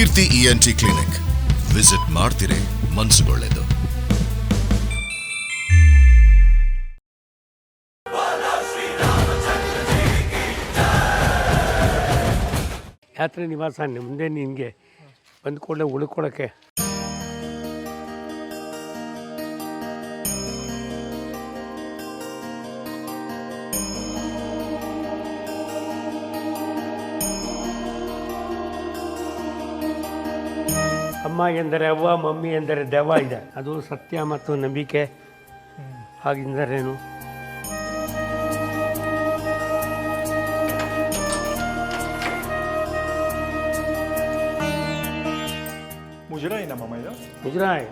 ಕೀರ್ತಿ ENT clinic visit ಮಾಡ್ತೀರಿ ಮನ್ಸುಗೊಳ್ಳೆದು. ಯಾತ್ರೆ ನಿವಾಸ ಮುಂದೆ ನಿನಗೆ ಬಂದ ಕೂಡಲೇ ಉಳ್ಕೊಳ್ಳೋಕ್ಕೆ ಅಮ್ಮ ಎಂದರೆ ಅವ್ವ ಮಮ್ಮಿ ಎಂದರೆ ದೆವ್ವ ಇದೆ. ಅದು ಸತ್ಯ ಮತ್ತು ನಂಬಿಕೆ ಹಾಗೆಂದರೇನು ಮುಜರಾಯಿ ನಮ್ಮ ಇದು. ಮುಜರಾಯ್.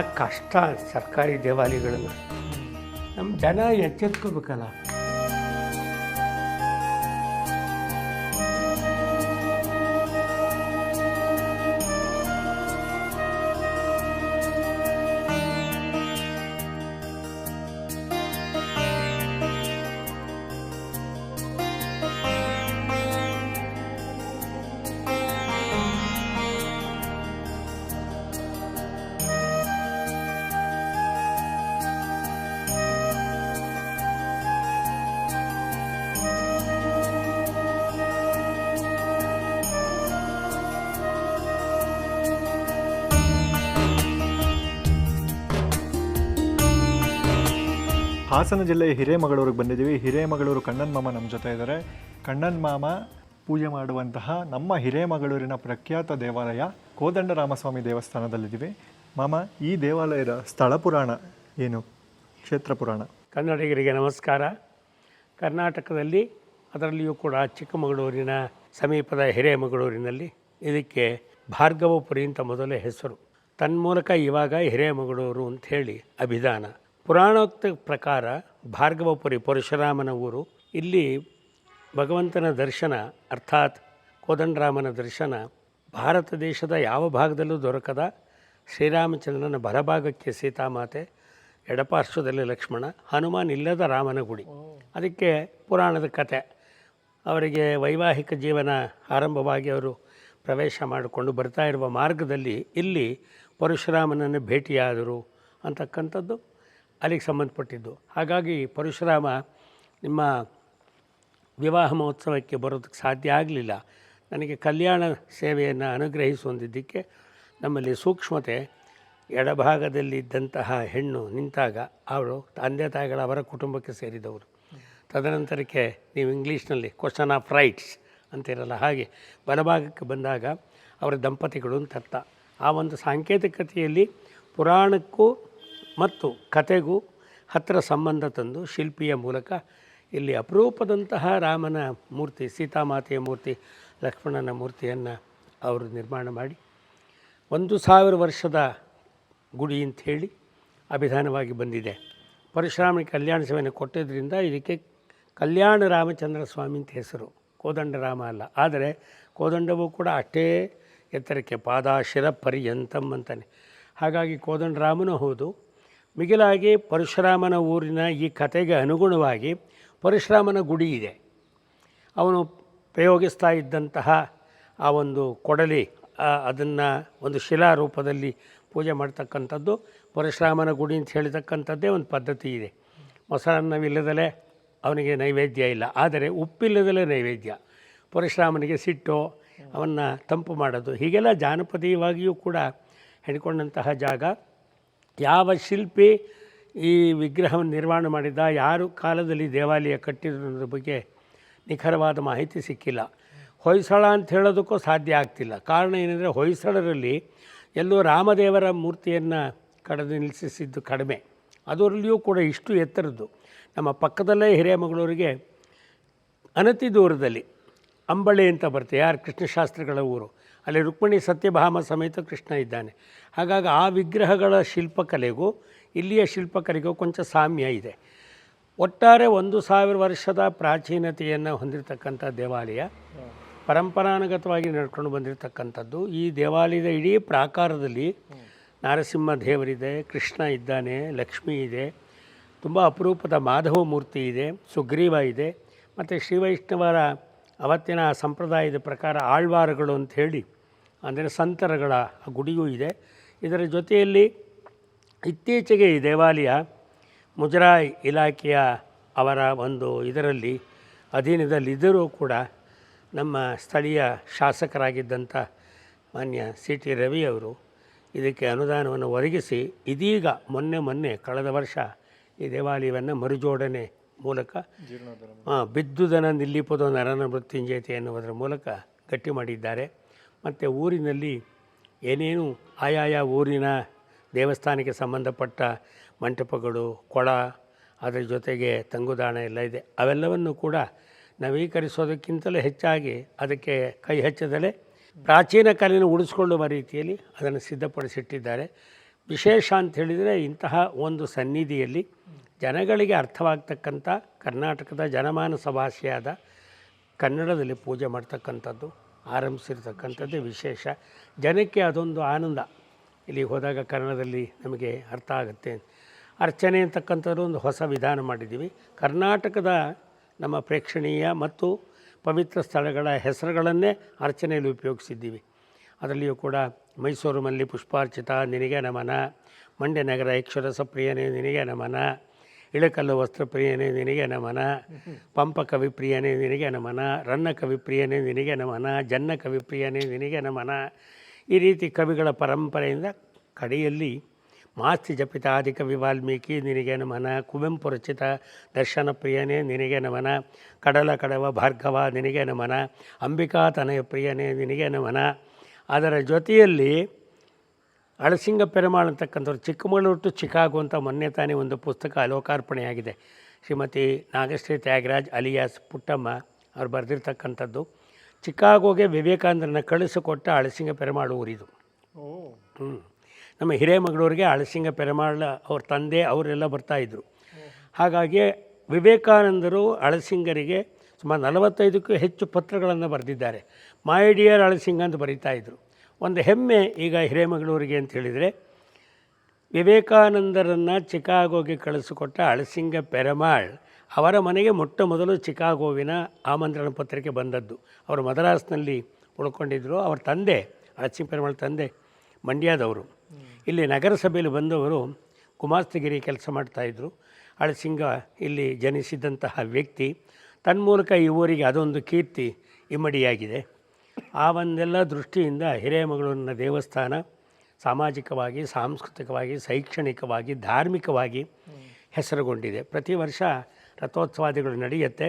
ಕಷ್ಟ ಸರ್ಕಾರಿ ದೇವಾಲಯಗಳನ್ನು. ನಮ್ಮ ಜನ ಎಚ್ಚೆತ್ಕೋಬೇಕಲ್ಲ. ಹಾಸನ ಜಿಲ್ಲೆಯ ಹಿರೇಮಗಳೂರಿಗೆ ಬಂದಿದ್ದೀವಿ. ಹಿರೇಮಗಳೂರು ಕಣ್ಣನ್ ಮಾಮ ನಮ್ಮ ಜೊತೆ ಇದ್ದಾರೆ. ಕಣ್ಣನ್ ಮಾಮ ಪೂಜೆ ಮಾಡುವಂತಹ ನಮ್ಮ ಹಿರೇಮಗಳೂರಿನ ಪ್ರಖ್ಯಾತ ದೇವಾಲಯ ಕೋದಂಡರಾಮಸ್ವಾಮಿ ದೇವಸ್ಥಾನದಲ್ಲಿದ್ದೀವಿ. ಮಾಮ, ಈ ದೇವಾಲಯದ ಸ್ಥಳ ಪುರಾಣ ಏನು? ಕ್ಷೇತ್ರ ಪುರಾಣ. ಕನ್ನಡಿಗರಿಗೆ ನಮಸ್ಕಾರ. ಕರ್ನಾಟಕದಲ್ಲಿ ಅದರಲ್ಲಿಯೂ ಕೂಡ ಚಿಕ್ಕಮಗಳೂರಿನ ಸಮೀಪದ ಹಿರೇಮಗಳೂರಿನಲ್ಲಿ ಇದಕ್ಕೆ ಭಾರ್ಗವಪುರಿ ಅಂತ ಮೊದಲೇ ಹೆಸರು. ತನ್ಮೂಲಕ ಇವಾಗ ಹಿರೇಮಗಳೂರು ಅಂತ ಹೇಳಿ ಅಭಿಧಾನ. ಪುರಾಣೋಕ್ತ ಪ್ರಕಾರ ಭಾರ್ಗವಪುರಿ ಪರಶುರಾಮನ ಊರು. ಇಲ್ಲಿ ಭಗವಂತನ ದರ್ಶನ, ಅರ್ಥಾತ್ ಕೋದಂಡರಾಮನ ದರ್ಶನ ಭಾರತ ದೇಶದ ಯಾವ ಭಾಗದಲ್ಲೂ ದೊರಕದ ಶ್ರೀರಾಮಚಂದ್ರನ ಬಲಭಾಗಕ್ಕೆ ಸೀತಾಮಾತೆ, ಎಡಪಾರ್ಶ್ವದಲ್ಲಿ ಲಕ್ಷ್ಮಣ, ಹನುಮಾನ್ ಇಲ್ಲದ ರಾಮನ ಗುಡಿ. ಅದಕ್ಕೆ ಪುರಾಣದ ಕತೆ. ಅವರಿಗೆ ವೈವಾಹಿಕ ಜೀವನ ಆರಂಭವಾಗಿ ಅವರು ಪ್ರವೇಶ ಮಾಡಿಕೊಂಡು ಬರ್ತಾ ಇರುವ ಮಾರ್ಗದಲ್ಲಿ ಇಲ್ಲಿ ಪರಶುರಾಮನನ್ನು ಭೇಟಿಯಾದರು ಅಂತಕ್ಕಂಥದ್ದು. ಅಲ್ಲಿಗೆ ಸಂಬಂಧಪಟ್ಟಿದ್ದು. ಹಾಗಾಗಿ ಪರಶುರಾಮ ನಿಮ್ಮ ವಿವಾಹ ಮಹೋತ್ಸವಕ್ಕೆ ಬರೋದಕ್ಕೆ ಸಾಧ್ಯ ಆಗಲಿಲ್ಲ. ನನಗೆ ಕಲ್ಯಾಣ ಸೇವೆಯನ್ನು ಅನುಗ್ರಹಿಸುವಂತಿದ್ದಕ್ಕೆ ನಮ್ಮಲ್ಲಿ ಸೂಕ್ಷ್ಮತೆ, ಎಡಭಾಗದಲ್ಲಿದ್ದಂತಹ ಹೆಣ್ಣು ನಿಂತಾಗ ಅವರು ತಂದೆ ತಾಯಿಗಳ ಅವರ ಕುಟುಂಬಕ್ಕೆ ಸೇರಿದವರು. ತದನಂತರಕ್ಕೆ ನೀವು ಇಂಗ್ಲೀಷ್ನಲ್ಲಿ ಕ್ವಶನ್ ಆಫ್ ರೈಟ್ಸ್ ಅಂತಿರಲ್ಲ ಹಾಗೆ ಬಲಭಾಗಕ್ಕೆ ಬಂದಾಗ ಅವರ ದಂಪತಿಗಳು ಅಂತ ಅರ್ಥ. ಆ ಒಂದು ಸಾಂಕೇತಿಕತೆಯಲ್ಲಿ ಪುರಾಣಕ್ಕೂ ಮತ್ತು ಕತೆಗೂ ಹತ್ತಿರ ಸಂಬಂಧ ತಂದು ಶಿಲ್ಪಿಯ ಮೂಲಕ ಇಲ್ಲಿ ಅಪರೂಪದಂತಹ ರಾಮನ ಮೂರ್ತಿ, ಸೀತಾಮಾತೆಯ ಮೂರ್ತಿ, ಲಕ್ಷ್ಮಣನ ಮೂರ್ತಿಯನ್ನು ಅವರು ನಿರ್ಮಾಣ ಮಾಡಿ ಒಂದು ಸಾವಿರ ವರ್ಷದ ಗುಡಿ ಅಂತ ಹೇಳಿ ಅಭಿಧಾನವಾಗಿ ಬಂದಿದೆ. ಪರಶುರಾಮನ ಕಲ್ಯಾಣ ಸೇವೆಯನ್ನು ಕೊಟ್ಟಿದ್ದರಿಂದ ಇದಕ್ಕೆ ಕಲ್ಯಾಣ ರಾಮಚಂದ್ರ ಸ್ವಾಮಿ ಅಂತ ಹೆಸರು. ಕೋದಂಡ ರಾಮ ಅಲ್ಲ. ಆದರೆ ಕೋದಂಡವೂ ಕೂಡ ಅಷ್ಟೇ ಎತ್ತರಕ್ಕೆ ಪಾದಾಶಿರ ಪರ್ಯಂತಂ ಅಂತಾನೆ. ಹಾಗಾಗಿ ಕೋದಂಡ ರಾಮನೂ ಹೌದು. ಮಿಗಿಲಾಗಿ ಪರಶುರಾಮನ ಊರಿನ ಈ ಕಥೆಗೆ ಅನುಗುಣವಾಗಿ ಪರಶುರಾಮನ ಗುಡಿ ಇದೆ. ಅವನು ಪ್ರಯೋಗಿಸ್ತಾ ಇದ್ದಂತಹ ಆ ಒಂದು ಕೊಡಲಿ ಅದನ್ನು ಒಂದು ಶಿಲಾ ರೂಪದಲ್ಲಿ ಪೂಜೆ ಮಾಡ್ತಕ್ಕಂಥದ್ದು, ಪರಶುರಾಮನ ಗುಡಿ ಅಂತ ಹೇಳಿತಕ್ಕಂಥದ್ದೇ ಒಂದು ಪದ್ಧತಿ ಇದೆ. ಮೊಸರನ್ನವಿಲ್ಲದಲೇ ಅವನಿಗೆ ನೈವೇದ್ಯ ಇಲ್ಲ. ಆದರೆ ಉಪ್ಪಿಲ್ಲದಲೇ ನೈವೇದ್ಯ. ಪರಶುರಾಮನಿಗೆ ಸಿಟ್ಟು, ಅವನ್ನು ತಂಪು ಮಾಡೋದು, ಹೀಗೆಲ್ಲ ಜಾನಪದೀಯವಾಗಿಯೂ ಕೂಡ ಹಿಡ್ಕೊಂಡಂತಹ ಜಾಗ. ಯಾವ ಶಿಲ್ಪಿ ಈ ವಿಗ್ರಹವನ್ನು ನಿರ್ಮಾಣ ಮಾಡಿದ, ಯಾರು ಕಾಲದಲ್ಲಿ ದೇವಾಲಯ ಕಟ್ಟಿದ್ರು ಅನ್ನೋದ್ರ ಬಗ್ಗೆ ನಿಖರವಾದ ಮಾಹಿತಿ ಸಿಕ್ಕಿಲ್ಲ. ಹೊಯ್ಸಳ ಅಂತ ಹೇಳೋದಕ್ಕೂ ಸಾಧ್ಯ ಆಗ್ತಿಲ್ಲ. ಕಾರಣ ಏನಂದರೆ ಹೊಯ್ಸಳರಲ್ಲಿ ಎಲ್ಲೋ ರಾಮದೇವರ ಮೂರ್ತಿಯನ್ನು ಕಡೆದು ನಿಲ್ಲಿಸಿದ್ದು ಕಡಿಮೆ. ಅದರಲ್ಲಿಯೂ ಕೂಡ ಇಷ್ಟು ಎತ್ತರದ್ದು. ನಮ್ಮ ಪಕ್ಕದಲ್ಲೇ ಹಿರೇಮಗಳೂರಿಗೆ ಅನತಿ ದೂರದಲ್ಲಿ ಅಂಬಳೆ ಅಂತ ಬರುತ್ತೆ. ಯಾರು ಕೃಷ್ಣಶಾಸ್ತ್ರಿಗಳ ಊರು. ಅಲ್ಲಿ ರುಕ್ಮಿಣಿ ಸತ್ಯಭಾಮ ಸಮೇತ ಕೃಷ್ಣ ಇದ್ದಾನೆ. ಹಾಗಾಗಿ ಆ ವಿಗ್ರಹಗಳ ಶಿಲ್ಪಕಲೆಗೂ, ಇಲ್ಲಿಯ ಶಿಲ್ಪಕಲೆಗೂ ಕೊಂಚ ಸಾಮ್ಯ ಇದೆ. ಒಟ್ಟಾರೆ ಒಂದು ಸಾವಿರ ವರ್ಷದ ಪ್ರಾಚೀನತೆಯನ್ನು ಹೊಂದಿರತಕ್ಕಂಥ ದೇವಾಲಯ, ಪರಂಪರಾನುಗತವಾಗಿ ನಡ್ಕೊಂಡು ಬಂದಿರತಕ್ಕಂಥದ್ದು. ಈ ದೇವಾಲಯದ ಇಡೀ ಪ್ರಾಕಾರದಲ್ಲಿ ನರಸಿಂಹ ದೇವರಿದೆ, ಕೃಷ್ಣ ಇದ್ದಾನೆ, ಲಕ್ಷ್ಮಿ ಇದೆ, ತುಂಬ ಅಪರೂಪದ ಮಾಧವ ಮೂರ್ತಿ ಇದೆ, ಸುಗ್ರೀವ ಇದೆ, ಮತ್ತು ಶ್ರೀವೈಷ್ಣವರ ಅವತ್ತಿನ ಸಂಪ್ರದಾಯದ ಪ್ರಕಾರ ಆಳ್ವಾರಗಳು ಅಂತ ಹೇಳಿ, ಅಂದರೆ ಸಂತರಗಳ ಗುಡಿಯೂ ಇದೆ. ಇದರ ಜೊತೆಯಲ್ಲಿ ಇತ್ತೀಚೆಗೆ ಈ ದೇವಾಲಯ ಮುಜರಾಯಿ ಇಲಾಖೆಯ ಅವರ ಒಂದು ಇದರಲ್ಲಿ ಅಧೀನದಲ್ಲಿದ್ದರೂ ಕೂಡ ನಮ್ಮ ಸ್ಥಳೀಯ ಶಾಸಕರಾಗಿದ್ದಂಥ ಮಾನ್ಯ ಸಿ ಟಿ ರವಿ ಅವರು ಇದಕ್ಕೆ ಅನುದಾನವನ್ನು ಒದಗಿಸಿ ಇದೀಗ ಮೊನ್ನೆ ಮೊನ್ನೆ ಕಳೆದ ವರ್ಷ ಈ ದೇವಾಲಯವನ್ನು ಮರುಜೋಡಣೆ ಮೂಲಕ ಬಿದ್ದುದನ ನಿಲ್ಲಿಪದ ನರನ ಮೃತ್ಯುಂಜಯತೆ ಎನ್ನುವುದರ ಮೂಲಕ ಗಟ್ಟಿ ಮಾಡಿದ್ದಾರೆ. ಮತ್ತು ಊರಿನಲ್ಲಿ ಏನೇನು ಆಯಾಯ ಊರಿನ ದೇವಸ್ಥಾನಕ್ಕೆ ಸಂಬಂಧಪಟ್ಟ ಮಂಟಪಗಳು ಕೊಳ ಅದರ ಜೊತೆಗೆ ತಂಗುದಾಣ ಎಲ್ಲ ಇದೆ. ಅವೆಲ್ಲವನ್ನು ಕೂಡ ನವೀಕರಿಸೋದಕ್ಕಿಂತಲೂ ಹೆಚ್ಚಾಗಿ ಅದಕ್ಕೆ ಕೈ ಹಚ್ಚದಲೇ ಪ್ರಾಚೀನ ಕಲೆಯನ್ನು ಉಳಿಸ್ಕೊಳ್ಳುವ ರೀತಿಯಲ್ಲಿ ಅದನ್ನು ಸಿದ್ಧಪಡಿಸಿಟ್ಟಿದ್ದಾರೆ. ವಿಶೇಷ ಅಂತ ಹೇಳಿದರೆ ಇಂತಹ ಒಂದು ಸನ್ನಿಧಿಯಲ್ಲಿ ಜನಗಳಿಗೆ ಅರ್ಥವಾಗ್ತಕ್ಕಂಥ ಕರ್ನಾಟಕದ ಜನಮಾನಸ ಭಾಷೆಯಾದ ಕನ್ನಡದಲ್ಲಿ ಪೂಜೆ ಮಾಡ್ತಕ್ಕಂಥದ್ದು, ಆರಂಭಿಸಿರ್ತಕ್ಕಂಥದ್ದೇ ವಿಶೇಷ. ಜನಕ್ಕೆ ಅದೊಂದು ಆನಂದ. ಇಲ್ಲಿ ಹೋದಾಗ ಕನ್ನಡದಲ್ಲಿ ನಮಗೆ ಅರ್ಥ ಆಗುತ್ತೆ. ಅರ್ಚನೆ ಅಂತಕ್ಕಂಥದ್ದು ಒಂದು ಹೊಸ ವಿಧಾನ ಮಾಡಿದ್ದೀವಿ. ಕರ್ನಾಟಕದ ನಮ್ಮ ಪ್ರೇಕ್ಷಣೀಯ ಮತ್ತು ಪವಿತ್ರ ಸ್ಥಳಗಳ ಹೆಸರುಗಳನ್ನೇ ಅರ್ಚನೆಯಲ್ಲಿ ಉಪಯೋಗಿಸಿದ್ದೀವಿ. ಅದರಲ್ಲಿಯೂ ಕೂಡ ಮೈಸೂರು ಮಲ್ಲಿ ಪುಷ್ಪಾರ್ಚಿತ ನಿನಗೆ ನಮನ ಮಂಡ್ಯ ನಗರ ಯಕ್ಷರಸ ಪ್ರಿಯನೇ ನಿನಗೆ ನಮನ ಇಳಕಲ್ಲು ವಸ್ತ್ರಪ್ರಿಯನೇ ನಿನಗೆ ನಮನ ಪಂಪ ಕವಿಪ್ರಿಯನೇ ನಿನಗೆ ನಮನ ರನ್ನ ಕವಿಪ್ರಿಯನೇ ನಿನಗೆ ನಮನ ಜನ್ನ ಕವಿಪ್ರಿಯನೇ ನಿನಗೆ ನಮನ ಈ ರೀತಿ ಕವಿಗಳ ಪರಂಪರೆಯಿಂದ ಕಡೆಯಲ್ಲಿ ಮಾಸ್ತಿ ಜಪಿತ ಆದಿಕವಿ ವಾಲ್ಮೀಕಿ ನಿನಗೆ ನಮನ ಕುವೆಂಪು ರಚಿತ ದರ್ಶನ ಪ್ರಿಯನೇ ನಿನಗೆ ನಮನ ಕಡಲ ಕಡವ ಭಾರ್ಗವ ನಿನಗೆ ನಮನ ಅಂಬಿಕಾ ತನಯ ಪ್ರಿಯನೇ ನಿನಗೆ ನಮನ ಅದರ ಜೊತೆಯಲ್ಲಿ ಅಳಸಿಂಗ ಪೆರುಮಾಳ್ ಅಂತಕ್ಕಂಥವ್ರು ಚಿಕ್ಕಮಗಳೂರು ಟು ಚಿಕಾಗೋ ಅಂತ ಮೊನ್ನೆ ತಾನೇ ಒಂದು ಪುಸ್ತಕ ಲೋಕಾರ್ಪಣೆಯಾಗಿದೆ ಶ್ರೀಮತಿ ನಾಗಶ್ರೀ ತ್ಯಾಗರಾಜ್ ಅಲಿಯಾಸ್ ಪುಟ್ಟಮ್ಮ ಅವ್ರು ಬರೆದಿರ್ತಕ್ಕಂಥದ್ದು. ಚಿಕಾಗೋಗೆ ವಿವೇಕಾನಂದರನ್ನ ಕಳಿಸಿಕೊಟ್ಟ ಅಳಸಿಂಗ ಪೆರುಮಾಳು ಊರಿದು. ಹ್ಞೂ ನಮ್ಮ ಹಿರೇಮಗಳೂರಿಗೆ ಅಳಸಿಂಗ ಪೆರಮಾಳ ಅವ್ರ ತಂದೆ ಅವರೆಲ್ಲ ಬರ್ತಾಯಿದ್ರು ಹಾಗಾಗಿ ವಿವೇಕಾನಂದರು ಅಳಸಿಂಗರಿಗೆ ಸುಮಾರು ನಲವತ್ತೈದಕ್ಕೂ ಹೆಚ್ಚು ಪತ್ರಗಳನ್ನು ಬರೆದಿದ್ದಾರೆ. ಮೈ ಡಿಯರ್ ಅಳಸಿಂಗ್ ಅಂತ ಬರೀತಾಯಿದ್ರು ಒಂದು ಹೆಮ್ಮೆ ಈಗ ಹಿರೇಮಗಳೂರಿಗೆ ಅಂತ ಹೇಳಿದರೆ, ವಿವೇಕಾನಂದರನ್ನು ಚಿಕಾಗೋಗೆ ಕಳಿಸಿಕೊಟ್ಟ ಅಳಸಿಂಗ ಪೆರಮಾಳ್ ಅವರ ಮನೆಗೆ ಮೊಟ್ಟ ಮೊದಲು ಚಿಕಾಗೋವಿನ ಆಮಂತ್ರಣ ಪತ್ರಿಕೆ ಬಂದದ್ದು. ಅವರು ಮದ್ರಾಸ್ನಲ್ಲಿ ಉಳ್ಕೊಂಡಿದ್ದರು ಅವ್ರ ತಂದೆ, ಅಳಸಿಂಗ ಪೆರಮಾಳ್ ತಂದೆ ಮಂಡ್ಯದವರು. ಇಲ್ಲಿ ನಗರಸಭೆಯಲ್ಲಿ ಬಂದವರು ಕುಮಾಸ್ತಗಿರಿ ಕೆಲಸ ಮಾಡ್ತಾಯಿದ್ರು ಅಳಸಿಂಗ ಇಲ್ಲಿ ಜನಿಸಿದಂತಹ ವ್ಯಕ್ತಿ. ತನ್ಮೂಲಕ ಈ ಊರಿಗೆ ಅದೊಂದು ಕೀರ್ತಿ ಇಮ್ಮಡಿಯಾಗಿದೆ. ಆ ಒಂದೆಲ್ಲ ದೃಷ್ಟಿಯಿಂದ ಹಿರೇಮಗಳೂರಿನ ದೇವಸ್ಥಾನ, ಸಾಮಾಜಿಕವಾಗಿ, ಸಾಂಸ್ಕೃತಿಕವಾಗಿ, ಶೈಕ್ಷಣಿಕವಾಗಿ, ಧಾರ್ಮಿಕವಾಗಿ ಹೆಸರುಗೊಂಡಿದೆ. ಪ್ರತಿ ವರ್ಷ ರಥೋತ್ಸವಾದಿಗಳು ನಡೆಯುತ್ತೆ.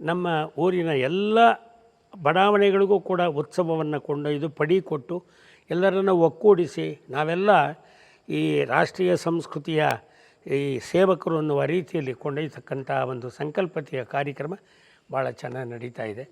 ನಮ್ಮ ಊರಿನ ಎಲ್ಲ ಬಡಾವಣೆಗಳಿಗೂ ಕೂಡ ಉತ್ಸವವನ್ನು ಕೊಂಡೊಯ್ದು ಪಡಿ ಕೊಟ್ಟು ಎಲ್ಲರನ್ನು ಒಕ್ಕೂಡಿಸಿ ನಾವೆಲ್ಲ ಈ ರಾಷ್ಟ್ರೀಯ ಸಂಸ್ಕೃತಿಯ ಈ ಸೇವಕರು ಅನ್ನುವ ರೀತಿಯಲ್ಲಿ ಕೊಂಡೊಯ್ಯತಕ್ಕಂಥ ಒಂದು ಸಂಕಲ್ಪತೆಯ ಕಾರ್ಯಕ್ರಮ ಭಾಳ ಚೆನ್ನಾಗಿ ನಡೀತಾ ಇದೆ.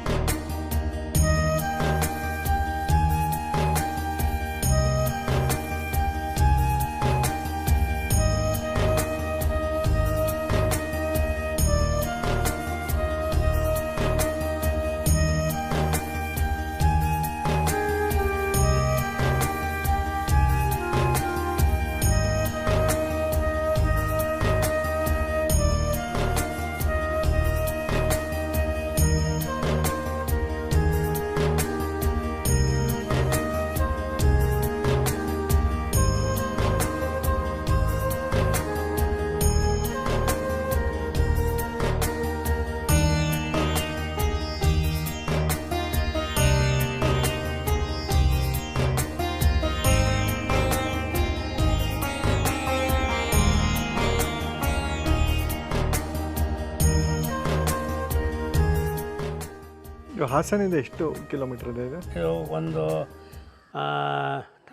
ಈಗ ಹಾಸನಿಂದ ಎಷ್ಟು ಕಿಲೋಮೀಟರ್ ಇದೆ ಇದು? ಇದು ಒಂದು ಆ,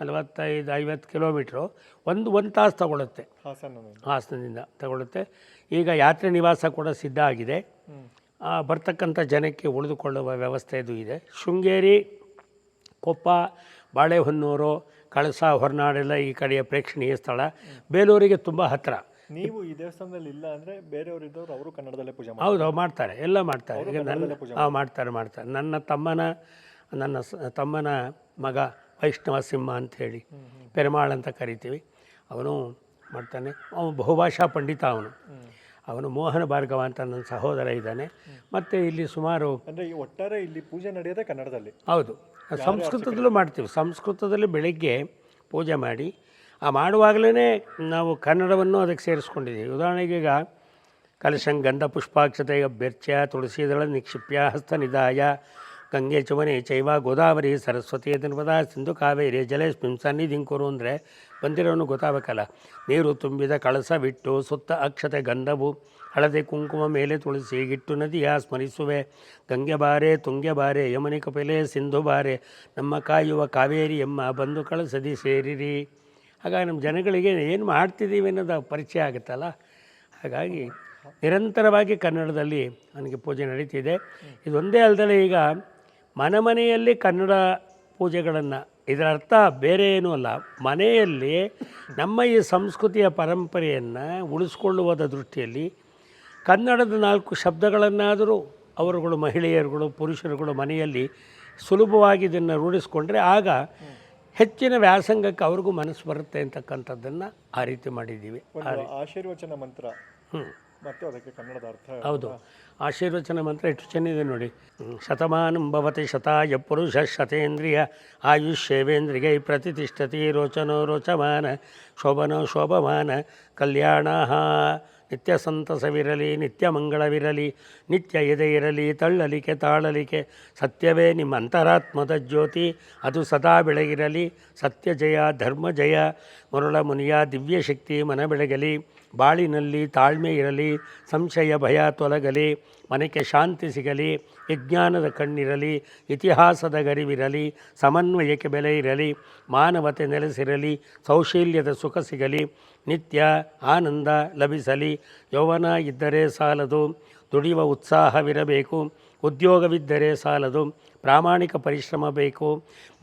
ನಲವತ್ತೈದು ಐವತ್ತು ಕಿಲೋಮೀಟ್ರು. ಒಂದು ಒಂದು ತಾಸು ತಗೊಳುತ್ತೆ. ಹಾಸನ ಹಾಸನದಿಂದ ತಗೊಳುತ್ತೆ. ಈಗ ಯಾತ್ರೆ ನಿವಾಸ ಕೂಡ ಸಿದ್ಧ ಆಗಿದೆ. ಆ, ಬರ್ತಕ್ಕಂಥ ಜನಕ್ಕೆ ಉಳಿದುಕೊಳ್ಳುವ ವ್ಯವಸ್ಥೆ ಇದು ಇದೆ. ಶೃಂಗೇರಿ ಕೊಪ್ಪ ಬಾಳೆಹೊನ್ನೂರು ಕಳಸ ಹೊರನಾಡೆಲ್ಲ ಈ ಕಡೆಯ ಪ್ರೇಕ್ಷಣೀಯ ಸ್ಥಳ. ಬೇಲೂರಿಗೆ ತುಂಬ ಹತ್ತಿರ. ನೀವು ಈ ದೇವಸ್ಥಾನದಲ್ಲಿ ಇಲ್ಲ ಅಂದ್ರೆ ಬೇರೆಯವರು ಇದ್ದವರು ಅವರು ಕನ್ನಡದಲ್ಲೇ ಪೂಜೆ ಮಾಡ್ತಾರೆ. ಹೌದು ಅವ್ರು ಮಾಡ್ತಾರೆ ಎಲ್ಲ ಮಾಡ್ತಾರೆ. ಈಗ ನನ್ನ ಹಾಂ ಮಾಡ್ತಾರೆ. ಮಾಡ್ತಾರೆ ನನ್ನ ತಮ್ಮನ ನನ್ನ ಸ- ತಮ್ಮನ ಮಗ ವೈಷ್ಣವ ಸಿಂಹ ಅಂಥೇಳಿ ಪೆರುಮಾಳ್ ಅಂತ ಕರಿತೀವಿ. ಅವನು ಮಾಡ್ತಾನೆ. ಅವನು ಬಹುಭಾಷಾ ಪಂಡಿತ ಅವನು. ಅವನು ಮೋಹನ ಭಾರ್ಗವ ಅಂತ ನನ್ನ ಸಹೋದರ ಇದ್ದಾನೆ. ಮತ್ತು ಇಲ್ಲಿ ಸುಮಾರು ಅಂದ್ರೆ ಈ ಒಟ್ಟಾರೆ ಇಲ್ಲಿ ಪೂಜೆ ನಡೆಯೋದೇ ಕನ್ನಡದಲ್ಲಿ. ಹೌದು. ಸಂಸ್ಕೃತದಲ್ಲೂ ಮಾಡ್ತೀವಿ. ಸಂಸ್ಕೃತದಲ್ಲಿ ಬೆಳಿಗ್ಗೆ ಪೂಜೆ ಮಾಡಿ ಆ ಮಾಡುವಾಗಲೇ ನಾವು ಕನ್ನಡವನ್ನು ಅದಕ್ಕೆ ಸೇರಿಸ್ಕೊಂಡಿದ್ದೀವಿ. ಉದಾಹರಣೆಗೆ ಈಗ ಕಲಶಂ ಗಂಧ ಪುಷ್ಪಾಕ್ಷತೆ ಬೆರ್ಚ್ಯ ತುಳಸೀದಳ ನಿಕ್ಷಿಪ್ಯ ಹಸ್ತನಿದಾಯ ಗಂಗೆ ಚುಮನೆ ಚೈವ ಗೋದಾವರಿ ಸರಸ್ವತಿ ದಿನಪದ ಸಿಂಧು ಕಾವೇರಿ ಜಲೇಸ್ಮಿನ್ ಸನ್ನಿಧಿಂ ಕೊರು ಅಂದರೆ ಬಂದಿರೋನು ಗೊತ್ತಾಗಬೇಕಲ್ಲ. ನೀರು ತುಂಬಿದ ಕಳಸವಿಟ್ಟು ಸುತ್ತ ಅಕ್ಷತೆ ಗಂಧವು ಹಳದಿ ಕುಂಕುಮ ಮೇಲೆ ತುಳಸಿ ಗಿಟ್ಟು ನದಿಯ ಸ್ಮರಿಸುವೆ. ಗಂಗೆ ಬಾರೆ ತುಂಗೆ ಬಾರೆ ಯಮನಿ ಕಪಿಲೆ ಸಿಂಧು ಬಾರೆ ನಮ್ಮ ಕಾಯುವ ಕಾವೇರಿ ಎಮ್ಮ ಬಂದು ಕಳಸದಿ ಸೇರಿರಿ. ಹಾಗಾಗಿ ನಮ್ಮ ಜನಗಳಿಗೆ ಏನು ಮಾಡ್ತಿದ್ದೀವಿ ಅನ್ನೋದು ಪರಿಚಯ ಆಗುತ್ತಲ್ಲ? ಹಾಗಾಗಿ ನಿರಂತರವಾಗಿ ಕನ್ನಡದಲ್ಲಿ ನನಗೆ ಪೂಜೆ ನಡೀತಿದೆ. ಇದೊಂದೇ ಅಲ್ಲದೆ ಈಗ ಮನೆ ಮನೆಯಲ್ಲಿ ಕನ್ನಡ ಪೂಜೆಗಳನ್ನು, ಇದರ ಅರ್ಥ ಬೇರೆ ಏನೂ ಅಲ್ಲ. ಮನೆಯಲ್ಲಿ ನಮ್ಮ ಈ ಸಂಸ್ಕೃತಿಯ ಪರಂಪರೆಯನ್ನು ಉಳಿಸ್ಕೊಳ್ಳುವುದ ದೃಷ್ಟಿಯಲ್ಲಿ ಕನ್ನಡದ ನಾಲ್ಕು ಶಬ್ದಗಳನ್ನಾದರೂ ಅವರುಗಳು ಮಹಿಳೆಯರುಗಳು, ಪುರುಷರುಗಳು ಮನೆಯಲ್ಲಿ ಸುಲಭವಾಗಿ ಇದನ್ನು ರೂಢಿಸ್ಕೊಂಡ್ರೆ ಆಗ ಹೆಚ್ಚಿನ ವ್ಯಾಸಂಗಕ್ಕೆ ಅವ್ರಿಗೂ ಮನಸ್ಸು ಬರುತ್ತೆ ಅಂತಕ್ಕಂಥದ್ದನ್ನು ಆ ರೀತಿ ಮಾಡಿದ್ದೀವಿ. ಆಶೀರ್ವಚನ ಮಂತ್ರ. ಹ್ಞೂ ಮತ್ತು ಅದಕ್ಕೆ ಕನ್ನಡದ ಅರ್ಥ. ಹೌದು. ಆಶೀರ್ವಚನ ಮಂತ್ರ ಎಷ್ಟು ಚೆನ್ನಿದೆ ನೋಡಿ. ಶತಮಾನ ಭವತಿ ಶತಾಯ ಪುರುಷ ಶತೇಂದ್ರಿಯ ಆಯುಷ್ಯೇವೇಂದ್ರಿಗೈ ಪ್ರತಿಷ್ಠತಿ ರೋಚನೋ ರೋಚಮಾನ ಶೋಭನೋ ಶೋಭಮಾನ ಕಲ್ಯಾಣ ನಿತ್ಯ ಸಂತಸವಿರಲಿ, ನಿತ್ಯ ಮಂಗಳವಿರಲಿ, ನಿತ್ಯ ಎದೆ ಇರಲಿ ತಳ್ಳಲಿಕೆ, ತಾಳಲಿಕೆ, ಸತ್ಯವೇ ನಿಮ್ಮ ಅಂತರಾತ್ಮದ ಜ್ಯೋತಿ, ಅದು ಸದಾ ಬೆಳಗಿರಲಿ, ಸತ್ಯ ಜಯ, ಧರ್ಮ ಜಯ, ಮರುಳ ಮುನಿಯ ದಿವ್ಯ ಶಕ್ತಿ ಮನ ಬೆಳಗಲಿ, ಬಾಳಿನಲ್ಲಿ ತಾಳ್ಮೆ ಇರಲಿ, ಸಂಶಯ, ಭಯ ತೊಲಗಲಿ, ಮನೆಗೆ ಶಾಂತಿ ಸಿಗಲಿ, ವಿಜ್ಞಾನದ ಕಣ್ಣಿರಲಿ, ಇತಿಹಾಸದ ಗರಿವಿರಲಿ, ಸಮನ್ವಯಕ್ಕೆ ಬೆಲೆ ಇರಲಿ, ಮಾನವತೆ ನೆಲೆಸಿರಲಿ ಸೌಶೀಲ್ಯದ ಸುಖ ಸಿಗಲಿ ನಿತ್ಯ ಆನಂದ ಲಭಿಸಲಿ. ಯೌವನ ಇದ್ದರೆ ಸಾಲದು. ದುಡಿಯುವ ಉತ್ಸಾಹವಿರಬೇಕು. ಉದ್ಯೋಗವಿದ್ದರೆ ಸಾಲದು. ಪ್ರಾಮಾಣಿಕ ಪರಿಶ್ರಮ ಬೇಕು,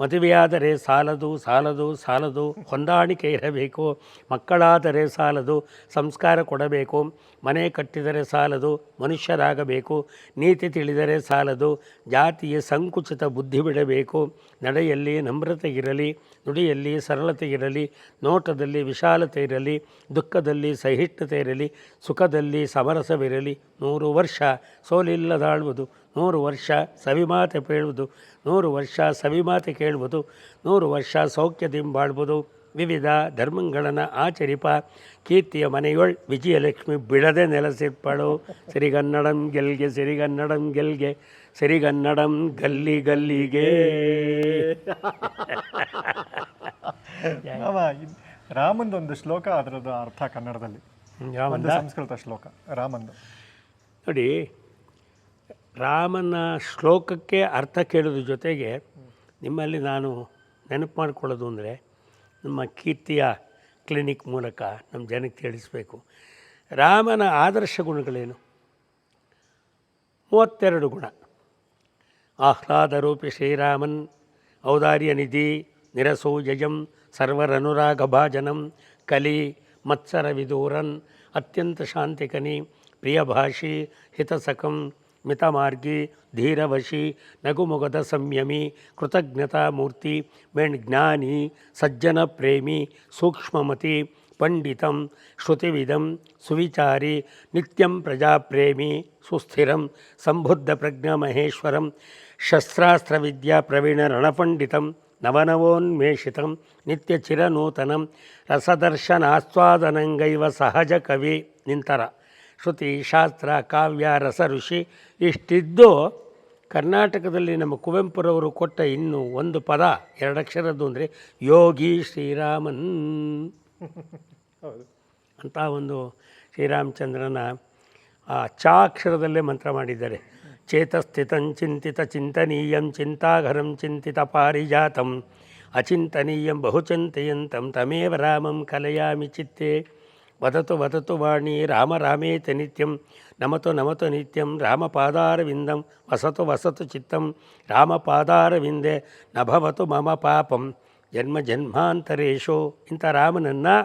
ಮದುವೆಯಾದರೆ ಸಾಲದು ಸಾಲದು ಸಾಲದು, ಹೊಂದಾಣಿಕೆ ಇರಬೇಕು, ಮಕ್ಕಳಾದರೆ ಸಾಲದು, ಸಂಸ್ಕಾರ ಕೊಡಬೇಕು, ಮನೆ ಕಟ್ಟಿದರೆ ಸಾಲದು, ಮನುಷ್ಯರಾಗಬೇಕು, ನೀತಿ ತಿಳಿದರೆ ಸಾಲದು, ಜಾತಿಯ ಸಂಕುಚಿತ ಬುದ್ಧಿ ಬಿಡಬೇಕು, ನಡೆಯಲ್ಲಿ ನಮ್ರತೆ ಇರಲಿ, ನುಡಿಯಲ್ಲಿ ಸರಳತೆ ಇರಲಿ, ನೋಟದಲ್ಲಿ ವಿಶಾಲತೆ ಇರಲಿ, ದುಃಖದಲ್ಲಿ ಸಹಿಷ್ಣುತೆ ಇರಲಿ, ಸುಖದಲ್ಲಿ ಸಮರಸವಿರಲಿ ನೂರು ವರ್ಷ ಸೋಲಿಲ್ಲದಾಳುವುದು ನೂರು ವರ್ಷ ಸವಿಮಾತೆ ಪೇಳುವುದು ನೂರು ವರ್ಷ ಸವಿಮಾತೆ ಕೇಳುವುದು ನೂರು ವರ್ಷ ಸೌಖ್ಯದಿಂಬಾಳ್ಬೋದು ವಿವಿಧ ಧರ್ಮಗಳನ್ನು ಆಚರಿಪ ಕೀರ್ತಿಯ ಮನೆಯೊಳ್ ವಿಜಯಲಕ್ಷ್ಮಿ ಬಿಡದೆ ನೆಲೆಸಿರ್ಪಳು. ಸಿರಿಗನ್ನಡಂ ಗೆಲ್ಗೆ ಸಿರಿಗನ್ನಡಂ ಗೆಲ್ಗೆ ಸಿರಿಗನ್ನಡಂ ಗಲ್ಲಿ ಗಲ್ಲಿಗೆ. ರಾಮಂದೊಂದು ಶ್ಲೋಕ ಅದರದ್ದು ಅರ್ಥ ಕನ್ನಡದಲ್ಲಿ. ಸಂಸ್ಕೃತ ಶ್ಲೋಕ ರಾಮಂದು. ನೋಡಿ, ರಾಮನ ಶ್ಲೋಕಕ್ಕೆ ಅರ್ಥ ಕೇಳೋದ್ರ ಜೊತೆಗೆ ನಿಮ್ಮಲ್ಲಿ ನಾನು ನೆನಪು ಮಾಡ್ಕೊಳ್ಳೋದು ಅಂದರೆ, ನಮ್ಮ ಕೀರ್ತಿಯ ಕ್ಲಿನಿಕ್ ಮೂಲಕ ನಮ್ಮ ಜನಕ್ಕೆ ತಿಳಿಸ್ಬೇಕು. ರಾಮನ ಆದರ್ಶ ಗುಣಗಳೇನು? ಮೂವತ್ತೆರಡು ಗುಣ. ಆಹ್ಲಾದ ರೂಪಿ ಶ್ರೀರಾಮನ್, ಔದಾರ್ಯ ನಿಧಿ ನಿರಸೂಯಜಂ ಸರ್ವರನುರಾಗ ಭಾಜನಂ ಕಲಿ ಮತ್ಸರ ವಿದೂರನ್ ಅತ್ಯಂತ ಶಾಂತಿಕನಿ प्रियभाषी हितसखं मितमार्गी धीरवशी मूर्ति मेण्जानी सज्जन प्रेमी सूक्ष्ममति पंडित श्रुतिविद सुविचारी नित्यं प्रजाप्रेमी प्रवीण रणपंडित नवनवोन्मेषित नवनवोन्मेषितं रसदर्शनास्वादनंग सहज कवि निंतरा ಶ್ರುತಿ, ಶಾಸ್ತ್ರ, ಕಾವ್ಯ ರಸ ಋಷಿ ಇಷ್ಟಿದ್ದು ಕರ್ನಾಟಕದಲ್ಲಿ ನಮ್ಮ ಕುವೆಂಪುರವರು ಕೊಟ್ಟ ಇನ್ನು ಒಂದು ಪದ, ಎರಡಕ್ಷರದ್ದು ಅಂದರೆ ಯೋಗಿ ಶ್ರೀರಾಮನ್. ಅಂತ ಒಂದು ಶ್ರೀರಾಮಚಂದ್ರನ ಆ ಚಾಕ್ಷರದಲ್ಲೇ ಮಂತ್ರ ಮಾಡಿದ್ದಾರೆ. ಚೇತಸ್ಥಿತಂ ಚಿಂತಿತ ಚಿಂತನೀಯಂ ಚಿಂತಾಘರಂ ಚಿಂತಿತ ಪಾರಿಜಾತಂ ಅಚಿಂತನೀಯಂ ಬಹುಚಿಂತೆಯಂತಂ ತಮೇವ ರಾಮಂ ಕಲಯಾಮಿ ಚಿತ್ತೆ. ವದತು ವದತು ವಾಣಿ ರಾಮ ರಾಮೇತಿ ನಿತ್ಯಂ ನಮತು ನಮತು ನಿತ್ಯಂ ರಾಮಪಾದಾರವಿಂದಂ ವಸತು ವಸತು ಚಿತ್ತಂ ರಾಮಪಾದಾರವಿಂದೆ ನಭವತು ಮಮ ಪಾಪಂ ಜನ್ಮ ಜನ್ಮಾಂತರೇಶು ಇಂಥ ರಾಮನನ್ನು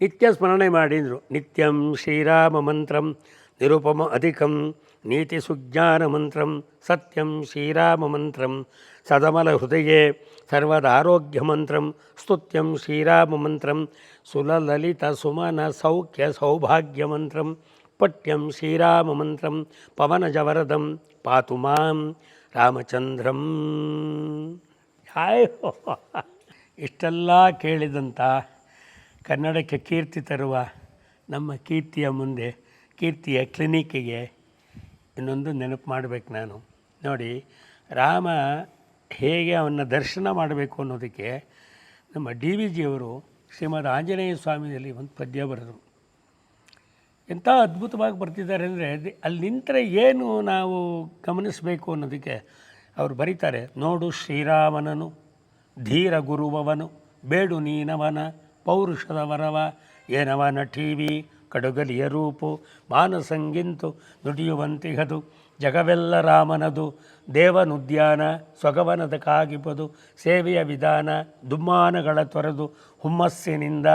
ನಿತ್ಯ ಸ್ಮರಣೆ ಮಾಡಿದರು ನಿತ್ಯಂ ಶ್ರೀರಾಮ ಮಂತ್ರಂ ನಿರುಪಮ ಅಧಿಕಂ ನೀತಿ ಸುಜ್ಞಾನ ಮಂತ್ರಂ ಸತ್ಯಂ ಶ್ರೀರಾಮ ಮಂತ್ರಂ ಸದಮಲ ಹೃದಯೇ ಸರ್ವದಾರೋಗ್ಯ ಮಂತ್ರಂ ಸ್ತುತ್ಯಂ ಶ್ರೀರಾಮ ಮಂತ್ರಂ ಸುಲಲಿತ ಸುಮನ ಸೌಖ್ಯ ಸೌಭಾಗ್ಯ ಮಂತ್ರಂ ಪಠ್ಯಂ ಶ್ರೀರಾಮ ಮಂತ್ರಂ ಪವನಜವರದಂ ಪಾತು ಮಾಂ ರಾಮಚಂದ್ರಂ ಹಾಯ್ ಇಷ್ಟೆಲ್ಲ ಕೇಳಿದಂಥ ಕನ್ನಡಕ್ಕೆ ಕೀರ್ತಿ ತರುವ ನಮ್ಮ ಕೀರ್ತಿಯ ಮುಂದೆ ಕೀರ್ತಿಯ ಕ್ಲಿನಿಕ್ಕಿಗೆ ಇನ್ನೊಂದು ನೆನಪು ಮಾಡಬೇಕು ನಾನು. ನೋಡಿ, ರಾಮ ಹೇಗೆ ಅವನ್ನ ದರ್ಶನ ಮಾಡಬೇಕು ಅನ್ನೋದಕ್ಕೆ ನಮ್ಮ ಡಿ ವಿ ಜಿಯವರು ಶ್ರೀಮದ್ ಆಂಜನೇಯ ಸ್ವಾಮಿಯಲ್ಲಿ ಒಂದು ಪದ್ಯ ಬರೆದರು. ಎಂಥ ಅದ್ಭುತವಾಗಿ ಬರ್ತಿದ್ದಾರೆ ಅಂದರೆ ಅಲ್ಲಿ ನಿಂತರೆ ಏನು ನಾವು ಗಮನಿಸಬೇಕು ಅನ್ನೋದಕ್ಕೆ ಅವರು ಬರೀತಾರೆ, ನೋಡು ಶ್ರೀರಾಮನನು, ಧೀರ ಗುರುವವನು, ಬೇಡು ನೀನವನ, ಪೌರುಷದ ವರವ ಏನವನ ಟಿವಿ ಕಡುಗಲಿಯ ರೂಪು ಮಾನಸಂಗಿಂತು ನುಡಿಯುವಂತಿಹದು. ಜಗವೆಲ್ಲ ರಾಮನದು, ದೇವನುದ್ಯಾನ ಸೊಗವನದ ಕಾಗಿಪದು, ಸೇವೆಯ ವಿಧಾನ ದುಮ್ಮಾನಗಳ ತೊರೆದು ಹುಮ್ಮಸ್ಸಿನಿಂದ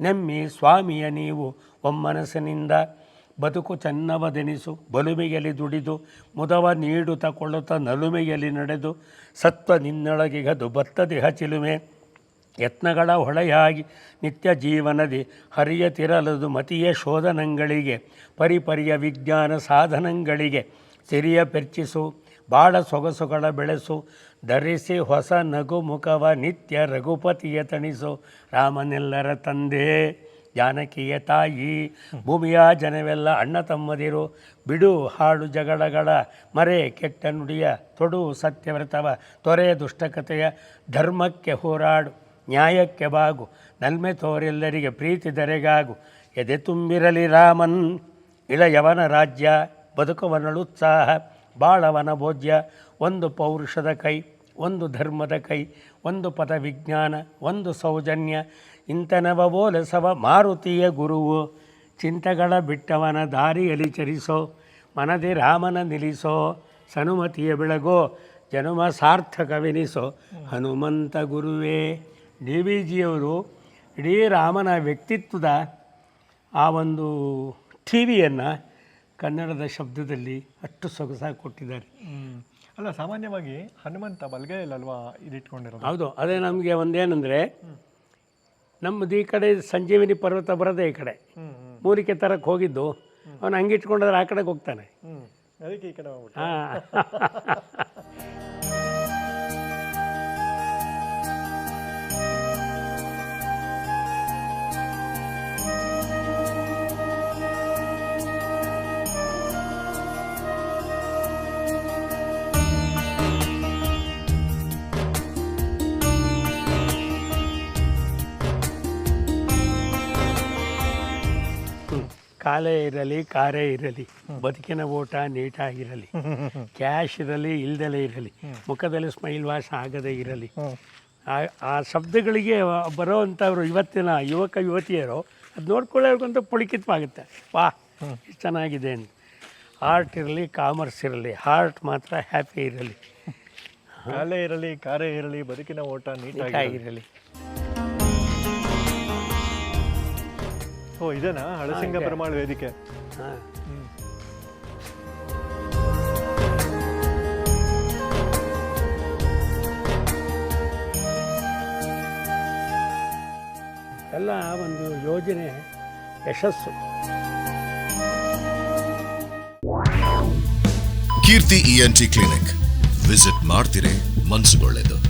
ನೆಮ್ಮಿ ಸ್ವಾಮಿಯ ನೀವು ಒಮ್ಮನಸ್ಸಿನಿಂದ ಬದುಕು ಚೆನ್ನವದೆನಿಸು, ಬಲುಮೆಯಲ್ಲಿ ದುಡಿದು ಮುದವ ನೀಡುತ್ತ ಕೊಳ್ಳುತ್ತ ನಲುಮೆಯಲ್ಲಿ ನಡೆದು ಸತ್ವ ನಿನ್ನೊಳಗಿಗದು ಬತ್ತದಿಹ ಚಿಲುಮೆ. ಯತ್ನಗಳ ಹೊಳೆಯಾಗಿ ನಿತ್ಯ ಜೀವನದಿ ಹರಿಯತಿರಲದು ಮತಿಯ ಶೋಧನಗಳಿಗೆ, ಪರಿಪರಿಯ ವಿಜ್ಞಾನ ಸಾಧನಗಳಿಗೆ ಸಿರಿಯ ಪೆರ್ಚಿಸು ಬಾಳ ಸೊಗಸುಗಳ ಬೆಳೆಸು, ಧರಿಸಿ ಹೊಸ ನಗು ಮುಖವ ನಿತ್ಯ ರಘುಪತಿಯ ತಣಿಸು, ರಾಮನೆಲ್ಲರ ತಂದೆ, ಜಾನಕಿಯ ತಾಯಿ, ಭೂಮಿಯ ಜನವೆಲ್ಲ ಅಣ್ಣ ತಮ್ಮದಿರು, ಬಿಡು ಹಾಡು ಜಗಳಗಳ ಮರೆ ಕೆಟ್ಟ ನುಡಿಯ ತೊಡು ಸತ್ಯವ್ರತವ, ತೊರೆ ದುಷ್ಟಕತೆಯ ಧರ್ಮಕ್ಕೆ ಹೋರಾಡು. ನ್ಯಾಯಕ್ಕೆ ಬಾಗು. ನಲ್ಮೆ ತೋರೆಲ್ಲರಿಗೆ ಪ್ರೀತಿ ದರೆಗಾಗು. ಎದೆ ತುಂಬಿರಲಿ ರಾಮನ್. ಇಳಯವನ ರಾಜ್ಯ ಬದುಕುವನಳುತ್ಸಾಹ ಬಾಳವನ ಭೋಜ್ಯ. ಒಂದು ಪೌರುಷದ ಕೈ, ಒಂದು ಧರ್ಮದ ಕೈ, ಒಂದು ಪದ ವಿಜ್ಞಾನ ಒಂದು ಸೌಜನ್ಯ. ಇಂತನವ ಓಲಸವ ಮಾರುತಿಯ ಗುರುವು. ಚಿಂತೆಗಳ ಬಿಟ್ಟವನ ದಾರಿಯಲ್ಲಿ ಚರಿಸೋ. ಮನದಿ ರಾಮನ ನಿಲ್ಲಿಸೋ. ಸನುಮತಿಯ ಬೆಳಗೋ. ಜನುಮ ಸಾರ್ಥಕವೆನಿಸೋ. ಹನುಮಂತ ಗುರುವೇ. ಡಿ ವಿ ಜಿಯವರು ಇಡೀ ರಾಮನ ವ್ಯಕ್ತಿತ್ವದ ಆ ಒಂದು ಟಿ ವಿಯನ್ನು ಕನ್ನಡದ ಶಬ್ದದಲ್ಲಿ ಅಷ್ಟು ಸೊಗಸಾಗಿ ಕೊಟ್ಟಿದ್ದಾರೆ. ಅಲ್ಲ ಸಾಮಾನ್ಯವಾಗಿ ಹನುಮಂತ ಬಲಗೈಯಲ್ಲಲ್ವಾ ಇದಿಟ್ಕೊಂಡಿರೋದು? ಹೌದು ಅದೇ ನಮಗೆ ಒಂದೇನೆಂದರೆ ನಮ್ಮದು ಈ ಕಡೆ ಸಂಜೀವಿನಿ ಪರ್ವತ ಬರೋದೇ ಈ ಕಡೆ. ಮೂರಿಕೆ ಮೂಲಿಕೆ ತರಕ್ಕೆ ಹೋಗಿದ್ದು ಅವನು ಹಂಗಿಟ್ಕೊಂಡ್ರೆ ಆ ಕಡೆಗೆ ಹೋಗ್ತಾನೆ. ಅದಕ್ಕೆ ಈ ಕಡೆ ಹಾಂ. ಕಾಲೇ ಇರಲಿ ಕಾರೇ ಇರಲಿ ಬದುಕಿನ ಓಟ ನೀಟಾಗಿರಲಿ ಕ್ಯಾಶ್ ಇರಲಿ ಇಲ್ದಲೇ ಇರಲಿ ಮುಖದಲ್ಲಿ ಸ್ಮೈಲ್ ವಾಶ್ ಆಗದೇ ಇರಲಿ. ಆ ಆ ಶಬ್ದಗಳಿಗೆ ಬರೋವಂಥವ್ರು ಇವತ್ತಿನ ಯುವಕ ಯುವತಿಯರು ಅದು ನೋಡ್ಕೊಳ್ಳೋರ್ಗಂತೂ ಪುಳಿಕಿತವಾಗುತ್ತೆ. ವಾ ಚೆನ್ನಾಗಿದೆ ಅಂತ ಆರ್ಟ್ ಇರಲಿ ಕಾಮರ್ಸ್ ಇರಲಿ ಹಾರ್ಟ್ ಮಾತ್ರ ಹ್ಯಾಪಿ ಇರಲಿ. ಕಾಲೇ ಇರಲಿ ಕಾರೇ ಇರಲಿ ಬದುಕಿನ ಓಟ ನೀಟಾಗಿ ನೀಟಾಗಿರಲಿ. ಓ ಇದೇನಾ? ಹಳಸಿಂಗ ಪೆರುಮಾಳ್ ವೇದಿಕೆ. ಹಾಂ. ಎಲ್ಲ ಒಂದು ಯೋಜನೆ ಯಶಸ್ಸು. ಕೀರ್ತಿ ಇಎನ್ಟಿ ಕ್ಲಿನಿಕ್ ವಿಸಿಟ್ ಮಾಡ್ತಿರೇ ಮನ್ಸುಗೊಳ್ಳೆದು.